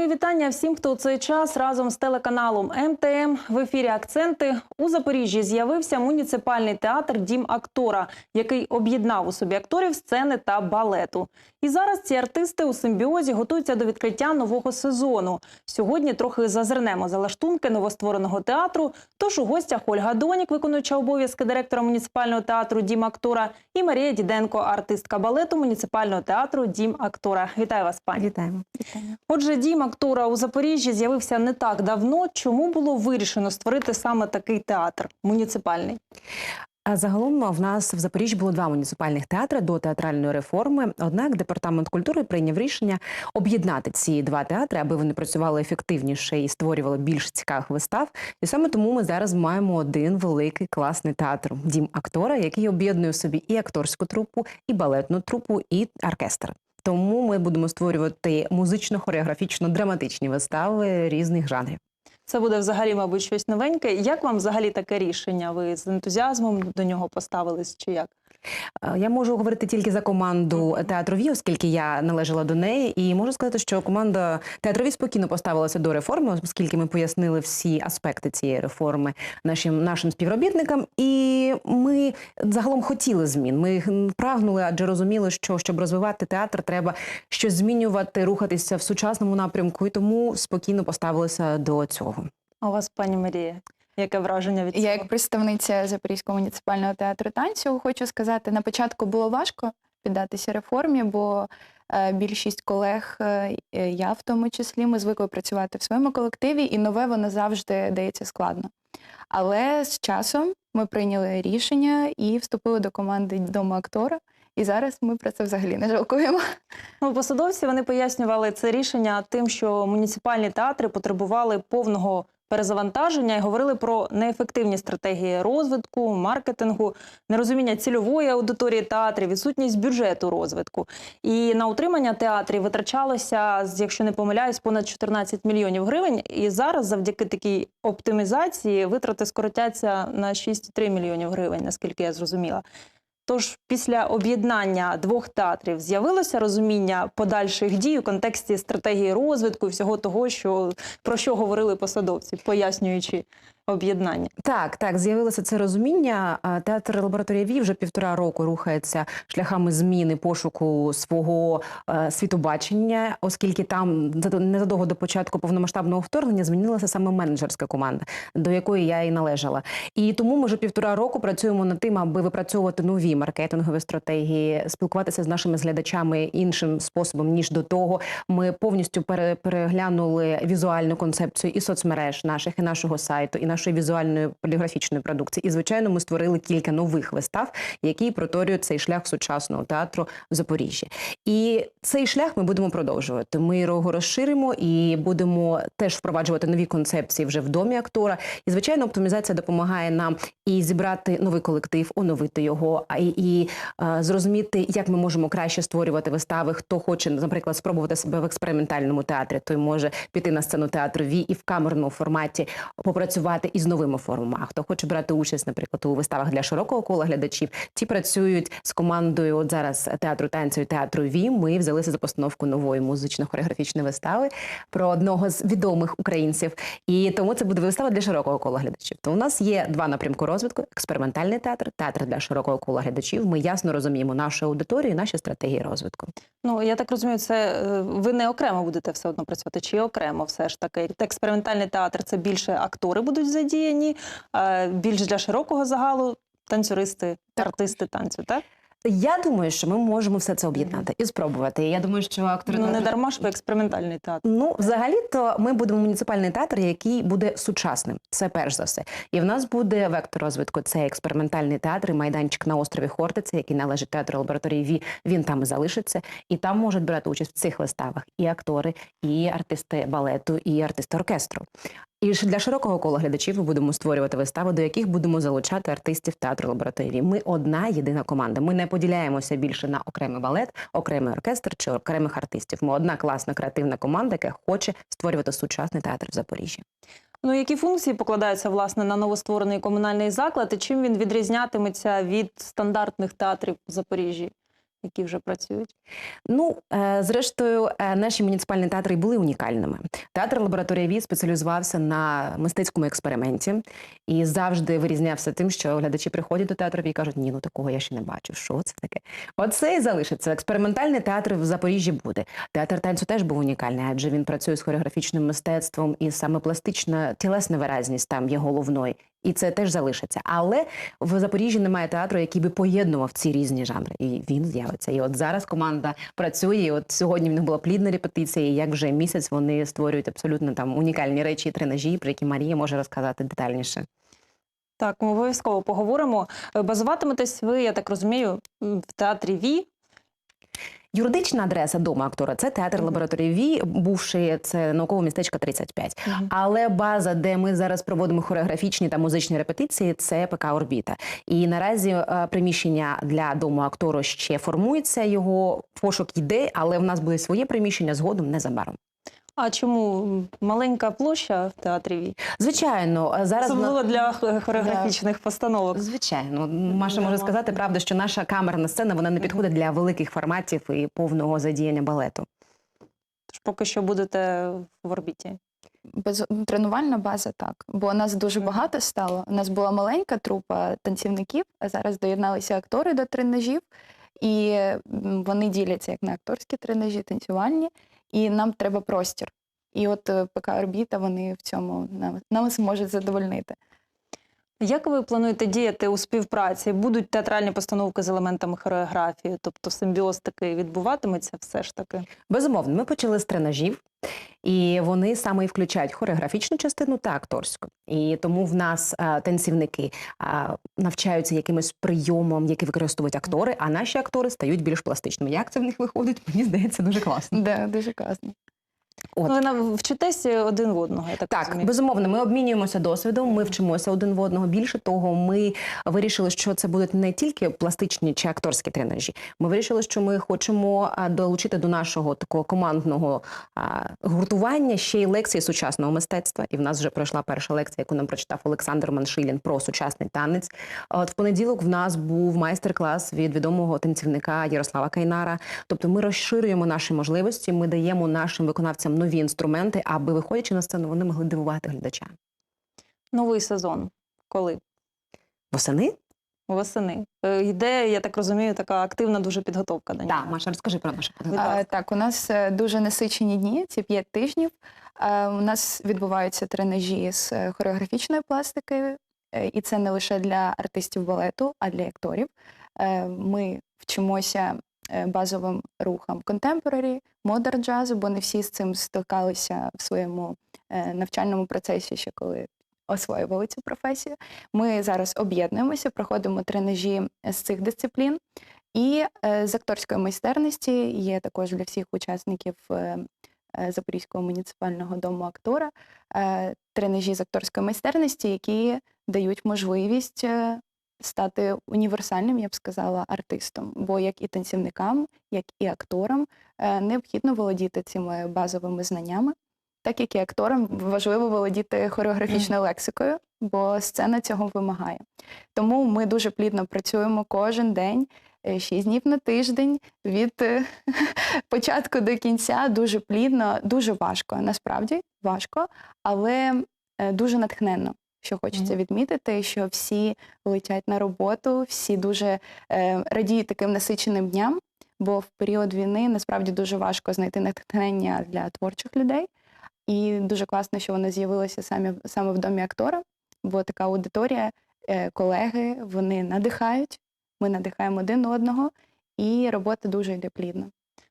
Мої вітання всім, хто у цей час разом з телеканалом МТМ в ефірі Акценти у Запоріжжі з'явився муніципальний театр Дім актора, який об'єднав у собі акторів сцени та балету. І зараз ці артисти у симбіозі готуються до відкриття нового сезону. Сьогодні трохи зазирнемо за лаштунки новоствореного театру. Тож у гостях Ольга Донік, виконуюча обов'язки директора муніципального театру Дім актора, і Марія Діденко, артистка балету муніципального театру Дім актора. Вітаю вас, пані. Вітаємо. Отже, дім актора у Запоріжжі з'явився не так давно. Чому було вирішено створити саме такий театр муніципальний? Загалом в нас в Запоріжжі було два муніципальних театри до театральної реформи. Однак департамент культури прийняв рішення об'єднати ці два театри, аби вони працювали ефективніше і створювали більш цікавих вистав. І саме тому ми зараз маємо один великий класний театр дім актора, який об'єднує в собі і акторську трупу, і балетну трупу, і оркестр. Тому ми будемо створювати музично-хореографічно-драматичні вистави різних жанрів. Це буде взагалі, мабуть, щось новеньке. Як вам взагалі таке рішення? Ви з ентузіазмом до нього поставились чи як? Е, Я можу говорити тільки за команду театрові, оскільки я належала до неї, і можу сказати, що команда театрові спокійно поставилася до реформи, оскільки ми пояснили всі аспекти цієї реформи нашим нашим співробітникам. І ми загалом хотіли змін. Ми прагнули, адже розуміли, що щоб розвивати театр, треба щось змінювати, рухатися в сучасному напрямку, і тому спокійно поставилися до цього. А у вас, пані Марія, яке враження від цього? Я як представниця Запорізького муніципального театру танцю хочу сказати, на початку було важко піддатися реформі, бо е, більшість колег, е, я в тому числі, ми звикли працювати в своєму колективі, і нове воно завжди дається складно. Але з часом ми прийняли рішення і вступили до команди дому актора. І зараз ми про це взагалі не жалкуємо. Ну, посадовці вони пояснювали це рішення тим, що муніципальні театри потребували повного перезавантаження і говорили про неефективні стратегії розвитку, маркетингу, нерозуміння цільової аудиторії театрів, відсутність бюджету розвитку. І на утримання театрів витрачалося, якщо не помиляюсь, понад 14 мільйонів гривень. І зараз, завдяки такій оптимізації, витрати скоротяться на 6,3 мільйонів гривень, наскільки я зрозуміла. Тож після об'єднання двох театрів з'явилося розуміння подальших дій у контексті стратегії розвитку і всього того, що про що говорили посадовці, пояснюючи об'єднання. Так, так, з'явилося це розуміння. Театр лабораторія Ві вже півтора року рухається шляхами зміни пошуку свого е, світобачення, оскільки там зад- незадовго до початку повномасштабного вторгнення змінилася саме менеджерська команда, до якої я і належала. І тому ми вже півтора року працюємо над тим, аби випрацьовувати нові маркетингові стратегії, спілкуватися з нашими глядачами іншим способом ніж до того. Ми повністю пере- переглянули візуальну концепцію і соцмереж наших, і нашого сайту, і нашої візуальної поліграфічної продукції. І звичайно, ми створили кілька нових вистав, які проторюють цей шлях сучасного театру в Запоріжжі. І цей шлях ми будемо продовжувати. Ми його розширимо і будемо теж впроваджувати нові концепції вже в домі актора. І звичайно, оптимізація допомагає нам і зібрати новий колектив, оновити його, а і, і е, зрозуміти, як ми можемо краще створювати вистави. Хто хоче, наприклад, спробувати себе в експериментальному театрі, той може піти на сцену театру Ві і в камерному форматі попрацювати із новими формами. А хто хоче брати участь, наприклад, у виставах для широкого кола глядачів, ті працюють з командою. От зараз театру танцю і театру Ві. Ми взялися за постановку нової музично-хореографічної вистави про одного з відомих українців. І тому це буде вистава для широкого кола глядачів. То у нас є два напрямки розвитку: експериментальний театр, театр для широкого кола глядачів. Ми ясно розуміємо нашу аудиторію, наші стратегії розвитку. Ну я так розумію, це е, ви не окремо будете все одно працювати, чи окремо все ж таки. Експериментальний театр це більше актори будуть задіяні, більш для широкого загалу танцюристи, Так. артисти танцю, так? Я думаю, що ми можемо все це об'єднати і спробувати. Я думаю, що актори Ну не дарма ж експериментальний театр. Ну, взагалі-то ми будемо муніципальний театр, який буде сучасним. Це перш за все. І в нас буде вектор розвитку. Це експериментальний театр, і майданчик на острові Хортиця, який належить театру лабораторії Ві. Він там і залишиться, і там можуть брати участь в цих виставах і актори, і артисти балету, і артисти оркестру. І для широкого кола глядачів ми будемо створювати вистави, до яких будемо залучати артистів театру лабораторії. Ми одна єдина команда. Ми не поділяємося більше на окремий балет, окремий оркестр чи окремих артистів. Ми одна класна креативна команда, яка хоче створювати сучасний театр в Запоріжжі. Ну які функції покладаються власне на новостворений комунальний заклад, і чим він відрізнятиметься від стандартних театрів в Запоріжжі? Які вже працюють? Ну, е, зрештою, е, наші муніципальні театри були унікальними. Театр лабораторія ВІ спеціалізувався на мистецькому експерименті і завжди вирізнявся тим, що глядачі приходять до театру і кажуть, ні, ну такого я ще не бачу. Що це таке? Оце і залишиться. Експериментальний театр в Запоріжжі буде. Театр танцю теж був унікальний, адже він працює з хореографічним мистецтвом, і саме пластична тілесна виразність там є головною. І це теж залишиться. Але в Запоріжжі немає театру, який би поєднував ці різні жанри. І він з'явиться. І от зараз команда працює. І от сьогодні в них була плідна репетиція. І як вже місяць вони створюють абсолютно там унікальні речі і тренажі, про які Марія може розказати детальніше. Так, ми обов'язково поговоримо. Е, Базуватиметесь ви, я так розумію, в театрі ВІ. Юридична адреса дому актора це театр лабораторії ВІ, бувши це наукове містечко 35. Але база, де ми зараз проводимо хореографічні та музичні репетиції, це ПК Орбіта. І наразі е, приміщення для дому актора ще формується. Його пошук йде, але в нас буде своє приміщення згодом незабаром. А чому? Маленька площа в театрі? Звичайно, зараз Особливо для хореографічних постановок. Звичайно, Маша може сказати правда, що наша камерна сцена вона не підходить для великих форматів і повного задіяння балету. Тож поки що будете в орбіті. Без тренувальна база так, бо нас дуже багато стало. У нас була маленька трупа танцівників, а зараз доєдналися актори до тренажів, і вони діляться як на акторські тренажі, танцювальні, і нам треба простір. І от е, ПК Орбіта вони в цьому нам- нас можуть задовольнити. Як ви плануєте діяти у співпраці? Будуть театральні постановки з елементами хореографії, тобто симбіоз такий відбуватиметься все ж таки? Безумовно, ми почали з тренажів, і вони саме і включають хореографічну частину та акторську. І тому в нас а, танцівники а, навчаються якимось прийомом, який використовують актори, а наші актори стають більш пластичними. Як це в них виходить? Мені здається, дуже класно. Да, дуже класно. От. Ну, ви вчитесь один в одного, я так, Так, розумію. безумовно, ми обмінюємося досвідом, ми вчимося один в одного. Більше того, ми вирішили, що це будуть не тільки пластичні чи акторські тренажі. Ми вирішили, що ми хочемо долучити до нашого такого командного а, гуртування ще й лекції сучасного мистецтва. І в нас вже пройшла перша лекція, яку нам прочитав Олександр Маншилін про сучасний танець. От в понеділок в нас був майстер-клас від відомого танцівника Ярослава Кайнара. Тобто ми розширюємо наші можливості, ми даємо нашим виконавцям нові інструменти, аби виходячи на сцену, вони могли дивувати глядача. Новий сезон. Коли? Восени? Восени. Е, Йде, я так розумію, така активна дуже підготовка до нього. Так, Маша, розкажи про нашу ласка. А, так, у нас е, дуже насичені дні, ці п'ять тижнів. Е, У нас відбуваються тренажі з е, хореографічної пластики, е, і це не лише для артистів балету, а для акторів. Е, Ми вчимося е, базовим рухам контемпорарі, модерн джазу, бо не всі з цим стикалися в своєму е, навчальному процесі, ще коли освоювали цю професію. Ми зараз об'єднуємося, проходимо тренажі з цих дисциплін. І е, з акторської майстерності є також для всіх учасників е, е, Запорізького муніципального дому актора е, тренажі з акторської майстерності, які дають можливість е, стати універсальним, я б сказала, артистом. Бо як і танцівникам, як і акторам е, необхідно володіти цими базовими знаннями, так як і акторам важливо володіти хореографічною лексикою, бо сцена цього вимагає. Тому ми дуже плідно працюємо кожен день. е, Шість днів на тиждень від е, початку до кінця дуже плідно, дуже важко. Насправді важко, але дуже натхненно. Що хочеться відмітити, що всі летять на роботу, всі дуже е, радіють таким насиченим дням, бо в період війни насправді дуже важко знайти натхнення для творчих людей. І дуже класно, що воно з'явилося самі, саме в домі актора, бо така аудиторія, е, колеги, вони надихають, ми надихаємо один одного, і робота дуже йде плідно.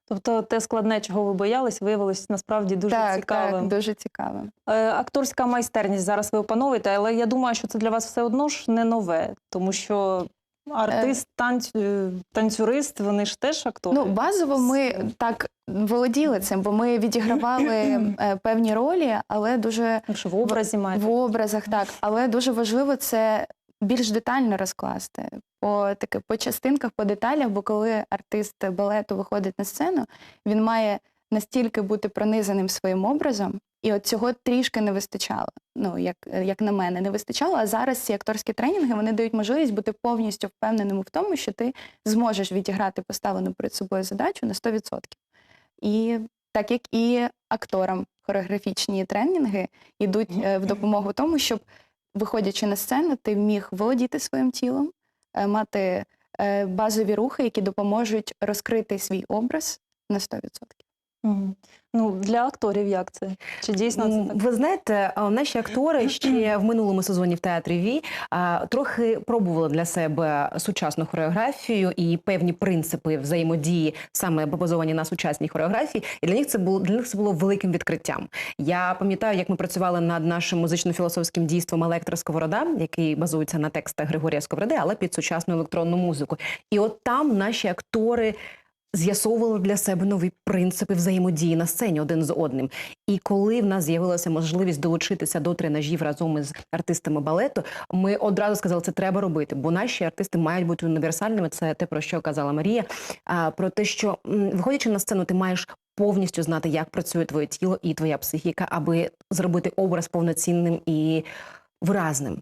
Тобто те складне, чого ви боялись, виявилось насправді дуже так, цікавим. так, дуже цікаво. Е, Акторська майстерність зараз ви опановуєте, але я думаю, що це для вас все одно ж не нове, тому що артист, танцю, танцюрист, вони ж теж актори. Ну, базово ми так володіли цим, бо ми відігравали е, певні ролі, але дуже в образі в образах, так. Але дуже важливо це більш детально розкласти по таки по частинках, по деталях. Бо коли артист балету виходить на сцену, він має настільки бути пронизаним своїм образом, і от цього трішки не вистачало. Ну, як, як на мене, не вистачало. А зараз ці акторські тренінги вони дають можливість бути повністю впевненим в тому, що ти зможеш відіграти поставлену перед собою задачу на 100%. І так як і акторам хореографічні тренінги йдуть е, в допомогу тому, щоб, виходячи на сцену, ти міг володіти своїм тілом, е, мати е, базові рухи, які допоможуть розкрити свій образ на 100%. Ну, для акторів як це? Чи дійсно це так? Ви знаєте, наші актори ще в минулому сезоні в театрі Ві трохи пробували для себе сучасну хореографію і певні принципи взаємодії, саме базовані на сучасній хореографії. І для них це було для них це було великим відкриттям. Я пам'ятаю, як ми працювали над нашим музично-філософським дійством Електросковорода, який базується на текстах Григорія Сковороди, але під сучасну електронну музику. І от там наші актори. З'ясовували для себе нові принципи взаємодії на сцені один з одним. І коли в нас з'явилася можливість долучитися до тренажів разом із артистами балету, ми одразу сказали, це треба робити, бо наші артисти мають бути універсальними. Це те, про що казала Марія. Про те, що виходячи на сцену, ти маєш повністю знати, як працює твоє тіло і твоя психіка, аби зробити образ повноцінним і виразним.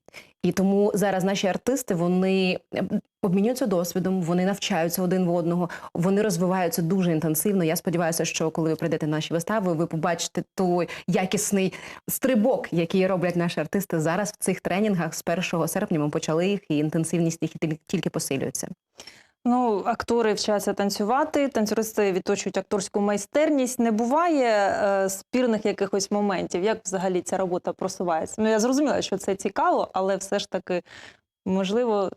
І тому зараз наші артисти вони е, обмінюються досвідом, вони навчаються один в одного, вони розвиваються дуже інтенсивно. Я сподіваюся, що коли ви прийдете на наші вистави, ви побачите той якісний стрибок, який роблять наші артисти зараз в цих тренінгах. З 1 серпня ми почали їх, і інтенсивність їх тільки- посилюється. Ну, актори вчаться танцювати, танцюристи відточують акторську майстерність. Не буває е, спірних якихось моментів. Як взагалі ця робота просувається? Ну, я зрозуміла, що це цікаво, але все ж таки, можливо,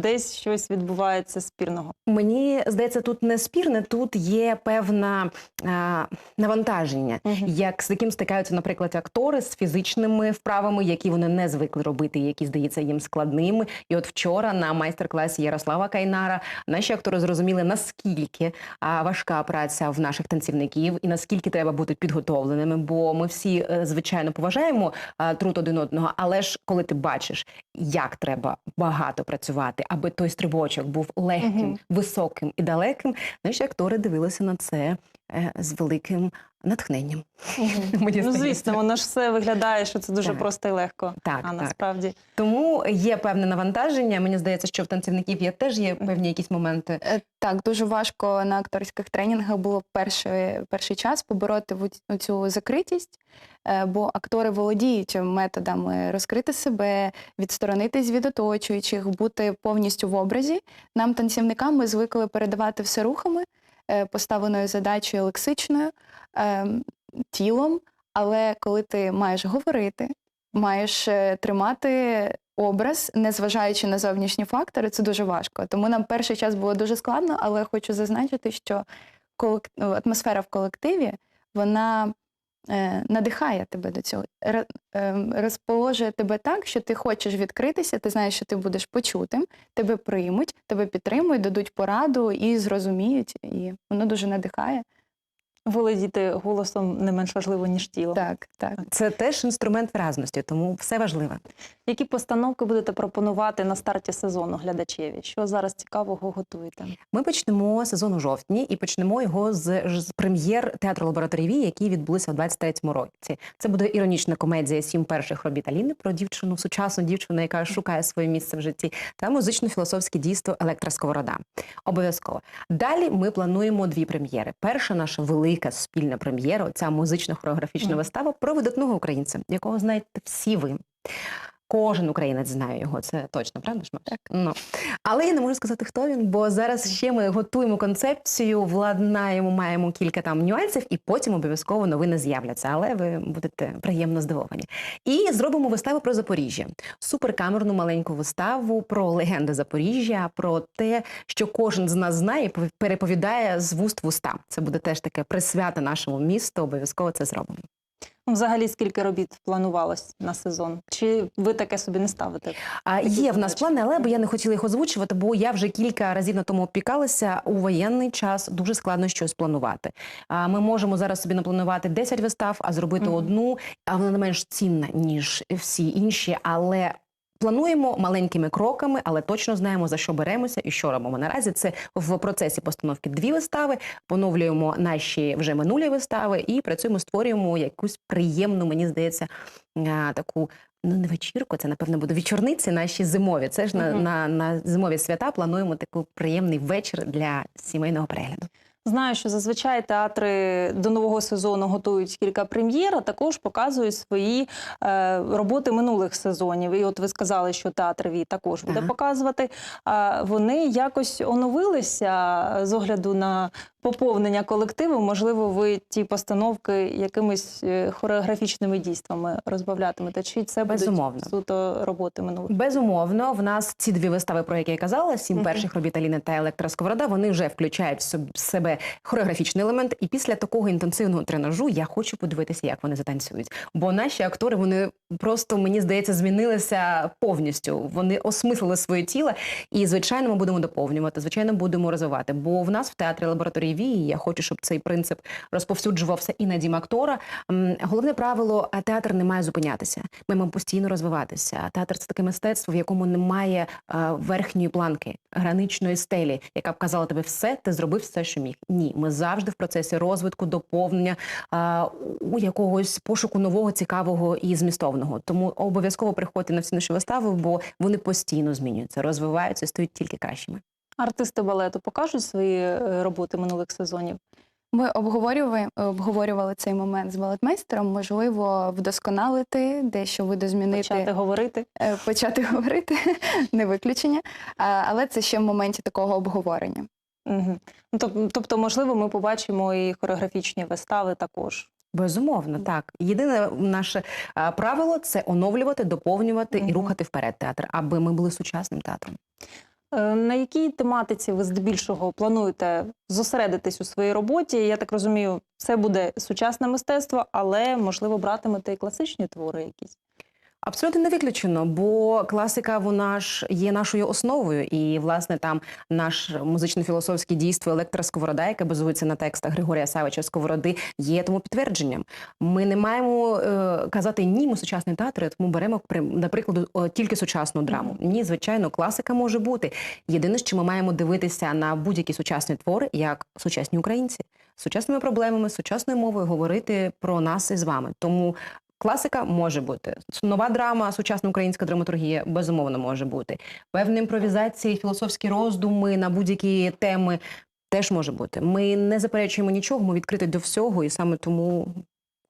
десь щось відбувається спірного. Мені здається, тут не спірне, тут є певна а, навантаження. як з яким стикаються, наприклад, актори з фізичними вправами, які вони не звикли робити, які здається їм складними. І от вчора на майстер-класі Ярослава Кайнара наші актори зрозуміли, наскільки важка праця в наших танцівників, і наскільки треба бути підготовленими. Бо ми всі е, звичайно поважаємо труд один одного, але ж коли ти бачиш, як треба багато працювати, аби той стрибочок був легким, угу. високим і далеким, наші актори дивилися на це е, з великим натхненням. Мені Ну, звісно, воно ж все виглядає, що це дуже Так. просто і легко. Так, а так. насправді. Тому є певне навантаження. Мені здається, що в танцівників є теж є певні якісь моменти. Е, Так, дуже важко на акторських тренінгах було перший, перший час побороти в- цю закритість, е, бо актори володіють методами розкрити себе, відсторонитись від оточуючих, бути повністю в образі. Нам, танцівникам, ми звикли передавати все рухами, поставленою задачею лексичною, е, тілом. Але коли ти маєш говорити, маєш е, тримати образ, незважаючи на зовнішні фактори, це дуже важко. Тому нам перший час було дуже складно, але хочу зазначити, що ну, атмосфера в колективі вона е, надихає тебе до цього, ем, розположує тебе так, що ти хочеш відкритися, ти знаєш, що ти будеш почутим, тебе приймуть, тебе підтримують, дадуть пораду і зрозуміють. І воно дуже надихає. Володіти голосом не менш важливо, ніж тіло. Так, так. Це теж інструмент вразності, тому все важливе. Які постановки будете пропонувати на старті сезону глядачеві? Що зараз цікавого готуєте? Ми почнемо сезон у жовтні і почнемо його з, з прем'єр театру лабораторії, які відбулися у 23-му році. Це буде іронічна комедія Сім перших робіт Аліни про дівчину, сучасну дівчину, яка шукає своє місце в житті, та музично-філософське дійство Електросковорода. Обов'язково. Далі ми плануємо дві прем'єри. Перша наша велика спільна прем'єра, ця музично-хореографічна Мгм. вистава про видатного українця, якого знаєте всі ви. Кожен українець знає його, це точно, правда ж? Так. Ну. Але я не можу сказати, хто він, бо зараз ще ми готуємо концепцію, владнаємо, маємо кілька там нюансів, і потім обов'язково новини з'являться. Але ви будете приємно здивовані. І зробимо виставу про Запоріжжя, суперкамерну маленьку виставу про легенди Запоріжжя, про те, що кожен з нас знає, переповідає з вуст в уста. Це буде теж таке присвята нашому місту. Обов'язково це зробимо. Ну, Взагалі, скільки робіт планувалось на сезон? Чи ви таке собі не ставите? А Такі є в нас плани, але бо я не хотіла їх озвучувати, бо я вже кілька разів на тому опікалася. У воєнний час дуже складно щось планувати. А ми можемо зараз собі напланувати 10 вистав, а зробити Мгм. одну, а вона не менш цінна ніж всі інші, але. Плануємо маленькими кроками, але точно знаємо за що беремося і що робимо. Наразі це в процесі постановки дві вистави. Поновлюємо наші вже минулі вистави і працюємо, створюємо якусь приємну, мені здається, таку. Ну, не вечірку, це напевно буде вечорниці наші зимові. Це ж на, на, на зимові свята плануємо такий приємний вечір для сімейного перегляду. Знаю, що зазвичай театри до нового сезону готують кілька прем'єр, а також показують свої е, роботи минулих сезонів. І от ви сказали, що театр Вій також буде Ага. показувати. А вони якось оновилися з огляду на поповнення колективу. Можливо, ви ті постановки якимись е, хореографічними дійствами розбавлятимете? Чи це Безумовно. будуть суто роботи минулих? Безумовно, в нас ці дві вистави, про які я казала, сім перших робіт Аліни та електросковорода, вони вже включають в себе хореографічний елемент. І після такого інтенсивного тренажу я хочу подивитися, як вони затанцюють. Бо наші актори вони просто мені здається змінилися повністю. Вони осмислили своє тіло, і звичайно, ми будемо доповнювати. Звичайно, будемо розвивати. Бо в нас в театрі лабораторії Вії я хочу, щоб цей принцип розповсюджувався і на дім актора. Головне правило: театр не має зупинятися. Ми маємо постійно розвиватися. Театр це таке мистецтво, в якому немає верхньої планки, граничної стелі, яка б казала тобі все, ти зробив все, що міг. Ні, ми завжди в процесі розвитку, доповнення у якогось пошуку нового, цікавого і змістовного. Тому обов'язково приходьте на всі наші вистави, бо вони постійно змінюються, розвиваються стають тільки кращими. Артисти балету покажуть свої е, роботи минулих сезонів. Ми обговорювали, обговорювали цей момент з балетмейстером. Можливо, вдосконалити, дещо видозмінити, Почати говорити. е, почати говорити, не виключення. Але це ще в моменті такого обговорення. Угу. Тобто, можливо, ми побачимо і хореографічні вистави також. Безумовно, так. Єдине наше правило це оновлювати, доповнювати Мгм. і рухати вперед театр, аби ми були сучасним театром. Е, На якій тематиці ви здебільшого плануєте зосередитись у своїй роботі? Я так розумію, це буде сучасне мистецтво, але можливо братимете і класичні твори якісь. Абсолютно не виключено, бо класика вона ж є нашою основою, і власне там наш музично-філософське дійство електросковорода, яке базується на текстах Григорія Савича Сковороди, є тому підтвердженням. Ми не маємо е, казати ні, ми сучасний театр, тому беремо при- наприклад тільки сучасну драму. Ні, звичайно, класика може бути. Єдине, що ми маємо дивитися на будь-які сучасні твори, як сучасні українці, сучасними проблемами, сучасною мовою говорити про нас із вами. Тому Класика може бути нова драма, сучасна українська драматургія безумовно може бути. Певні імпровізації, філософські роздуми на будь-які теми теж може бути. Ми не заперечуємо нічого, ми відкриті до всього, і саме тому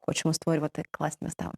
хочемо створювати класні вистави.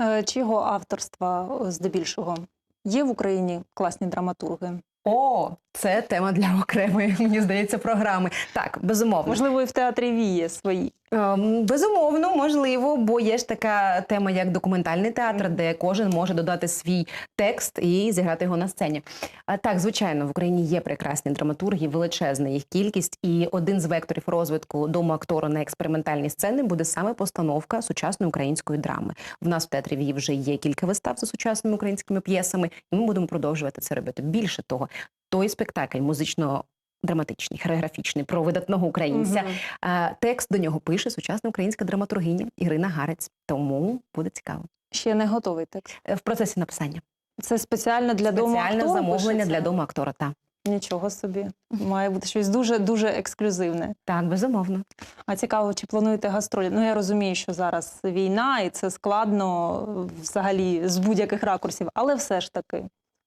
Е, Чого авторства е, здебільшого? Є в Україні класні драматурги? О, це тема для окремої, мені здається, програми. Так, безумовно. Можливо, і в театрі віє свої. Ем, Безумовно, можливо, бо є ж така тема, як документальний театр, де кожен може додати свій текст і зіграти його на сцені. А так, звичайно, в Україні є прекрасні драматурги, величезна їх кількість, і один з векторів розвитку дому актора на експериментальній сцені буде саме постановка сучасної української драми. В нас в театрі Вії вже є кілька вистав за сучасними українськими п'єсами, і ми будемо продовжувати це робити. Більше того, той спектакль музично. Драматичний, хореографічний про видатного українця. Е, Текст до нього пише сучасна українська драматургиня Ірина Гарець. Тому буде цікаво. Ще не готовий текст. Е, В процесі написання Це спеціально для дому спеціальне замовлення для дому актора. Та Нічого собі. Має бути щось дуже дуже ексклюзивне. так, безумовно. А цікаво, чи плануєте гастролі? Ну я розумію, що зараз війна, і це складно взагалі з будь-яких ракурсів, але все ж таки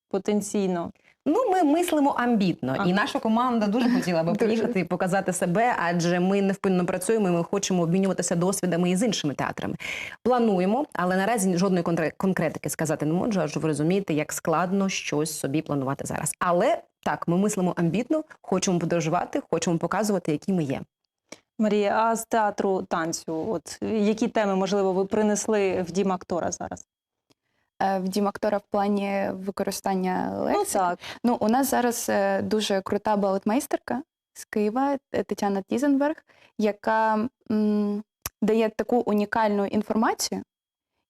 потенційно. Ну, ми мислимо амбітно, Ага. і наша команда дуже хотіла би приїхати і показати себе, адже ми невпинно працюємо. і Ми хочемо обмінюватися досвідами із іншими театрами. Плануємо, але наразі жодної конкретики сказати не можу, адже ви розумієте, як складно щось собі планувати зараз. Але так, ми мислимо амбітно, хочемо подорожувати, хочемо показувати, які ми є. Марія, а з театру танцю, от які теми можливо ви принесли в дім актора зараз? Е, В дім актора в плані використання Ну лексики. так, Ну, у нас зараз е, дуже крута балетмейстерка з Києва е, Тетяна Тізенберг, яка м, дає таку унікальну інформацію,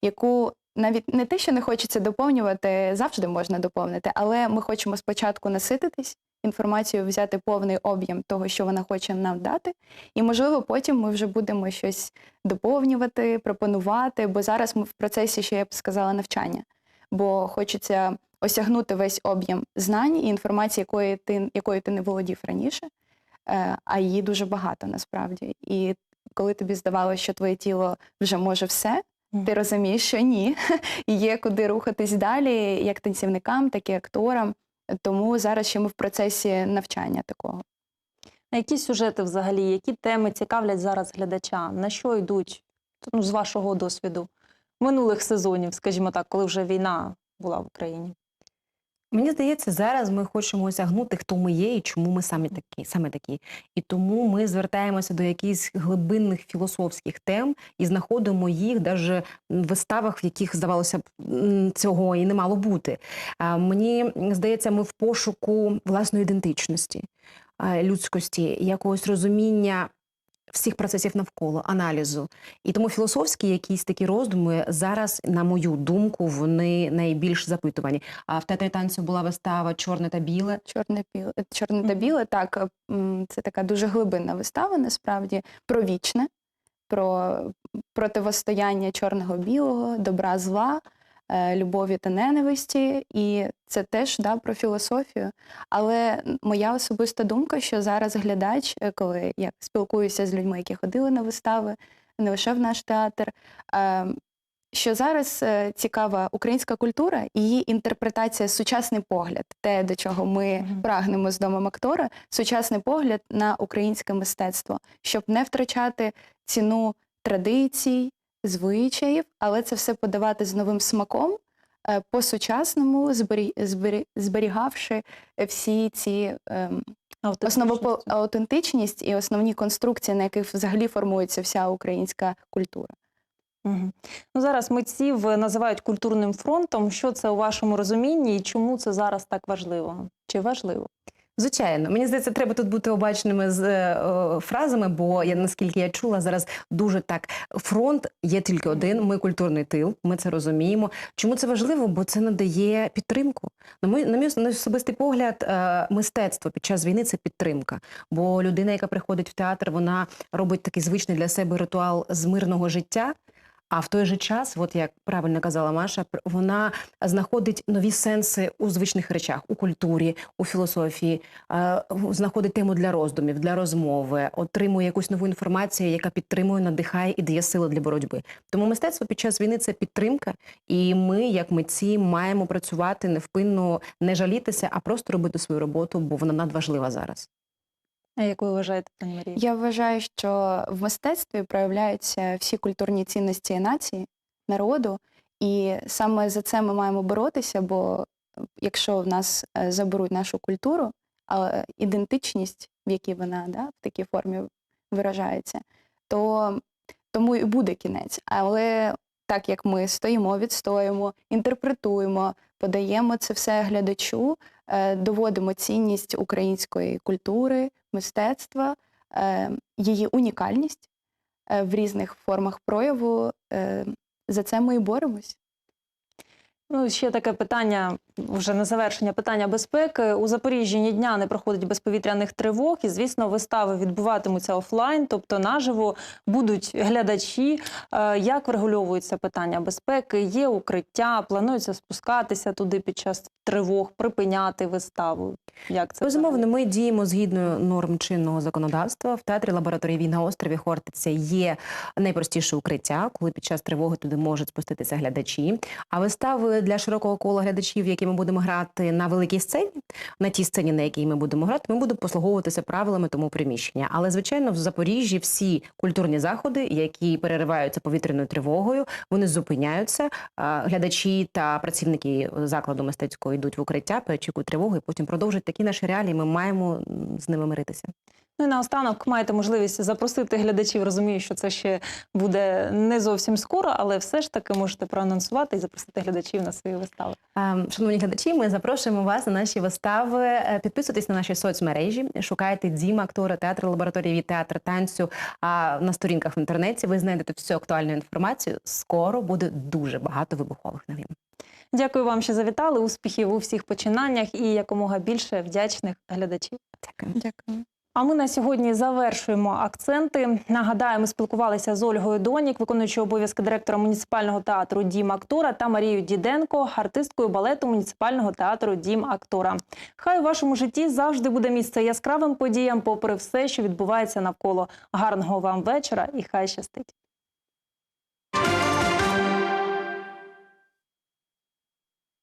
яку навіть не те, що не хочеться доповнювати, завжди можна доповнити, але ми хочемо спочатку насититись інформацією, взяти повний об'єм того, що вона хоче нам дати, і можливо потім ми вже будемо щось доповнювати, пропонувати, бо зараз ми в процесі, ще я б сказала, навчання. бо хочеться осягнути весь об'єм знань і інформації, якої ти, якою ти не володів раніше, е, а її дуже багато насправді. І коли тобі здавалося, що твоє тіло вже може все, ти розумієш, що ні, є куди рухатись далі, як танцівникам, так і акторам. Тому зараз ще ми в процесі навчання такого. А які сюжети взагалі, які теми цікавлять зараз глядача? На що йдуть ну, з вашого досвіду минулих сезонів, скажімо так, коли вже війна була в Україні? Мені здається, зараз ми хочемо осягнути, хто ми є і чому ми самі такі, саме такі. І тому ми звертаємося до якихось глибинних філософських тем і знаходимо їх навіть в виставах, в яких здавалося б цього і не мало бути. Мені здається, ми в пошуку власної ідентичності, людськості, якогось розуміння. Всіх процесів навколо аналізу, і тому філософські якісь такі роздуми зараз, на мою думку, вони найбільш запитувані. А в театрі танцю була вистава Чорне та біле. Чорне біле, чорне та біле, так це така дуже глибинна вистава, насправді про вічне, про противостояння чорного білого, добра зла, е, любові та ненависті. І це теж да, про філософію. Але моя особиста думка, що зараз глядач, е, коли я спілкуюся з людьми, які ходили на вистави, не лише в наш театр. е, що зараз е, цікава українська культура і її інтерпретація, сучасний погляд, те, до чого ми прагнемо з домом актора, сучасний погляд на українське мистецтво, щоб не втрачати ціну традицій, звичаїв, але це все подавати з новим смаком, е, по-сучасному, збері- збері- зберігавши всі ці ем, основопо- аутентичність і основні конструкції, на яких взагалі формується вся українська культура. Ну, зараз митців називають культурним фронтом. Що це у вашому розумінні і чому це зараз так важливо? Чи важливо? Звичайно, мені здається, треба тут бути обачними з е, е, фразами, бо я наскільки я чула, зараз дуже так фронт є тільки один. Ми культурний тил, ми це розуміємо. Чому це важливо? Бо це надає підтримку. На мій, на мій особистий погляд, е, мистецтво під час війни це підтримка. Бо людина, яка приходить в театр, вона робить такий звичний для себе ритуал з мирного життя. А в той же час, от як правильно казала Маша, вона знаходить нові сенси у звичних речах, у культурі, у філософії, знаходить тему для роздумів, для розмови, отримує якусь нову інформацію, яка підтримує, надихає і дає сили для боротьби. Тому мистецтво під час війни це підтримка, і ми, як митці, маємо працювати невпинно, не жалітися, а просто робити свою роботу, бо вона надважлива зараз. А як ви вважаєте, пані Марія? Я вважаю, що в мистецтві проявляються всі культурні цінності нації, народу, і саме за це ми маємо боротися, бо якщо в нас е, заберуть нашу культуру, а ідентичність, в якій вона да, в такій формі виражається, то тому і буде кінець. Але так як ми стоїмо, відстоїмо, інтерпретуємо, подаємо це все глядачу, е, доводимо цінність української культури, мистецтва, е, її унікальність е, в різних формах прояву. е, За це ми і боремось. Ну, ще таке питання, вже на завершення питання безпеки. У Запоріжжі ні дня не проходить безповітряних тривог, і звісно, вистави відбуватимуться офлайн, тобто наживо будуть глядачі. Е, Як врегульовується питання безпеки? Є укриття, планується спускатися туди під час тривог, припиняти виставу. Як це Безумовно, ми діємо згідно норм чинного законодавства. В театрі лабораторії «Вій» на острові Хортиця є найпростіше укриття, коли під час тривоги туди можуть спуститися глядачі. А вистави для широкого кола глядачів, які ми будемо грати на великій сцені, на тій сцені, на якій ми будемо грати, ми будемо послуговуватися правилами тому приміщення. Але звичайно, в Запоріжжі всі культурні заходи, які перериваються повітряною тривогою, вони зупиняються. Глядачі та працівники закладу мистецького йдуть в укриття, перечікують тривогу і потім продовжують такі наші реалії. Ми маємо з ними миритися. Ну і наостанок маєте можливість запросити глядачів. Розумію, що це ще буде не зовсім скоро, але все ж таки можете проанонсувати і запросити глядачів на свої вистави. Ем, Шановні глядачі, ми запрошуємо вас на наші вистави. Е, Підписуйтесь на наші соцмережі, шукайте дім актора, театр лабораторії від театр танцю. А на сторінках в інтернеті ви знайдете всю актуальну інформацію. Скоро буде дуже багато вибухових новин. Дякую вам, що завітали. Успіхів у всіх починаннях і якомога більше вдячних глядачів. Дякую. Дякую. А ми на сьогодні завершуємо акценти. Нагадаю, ми спілкувалися з Ольгою Донік, виконуючою обов'язки директора муніципального театру Дім Актора та Марією Діденко, артисткою балету муніципального театру Дім Актора. Хай у вашому житті завжди буде місце яскравим подіям, попри все, що відбувається навколо. Гарного вам вечора і хай щастить.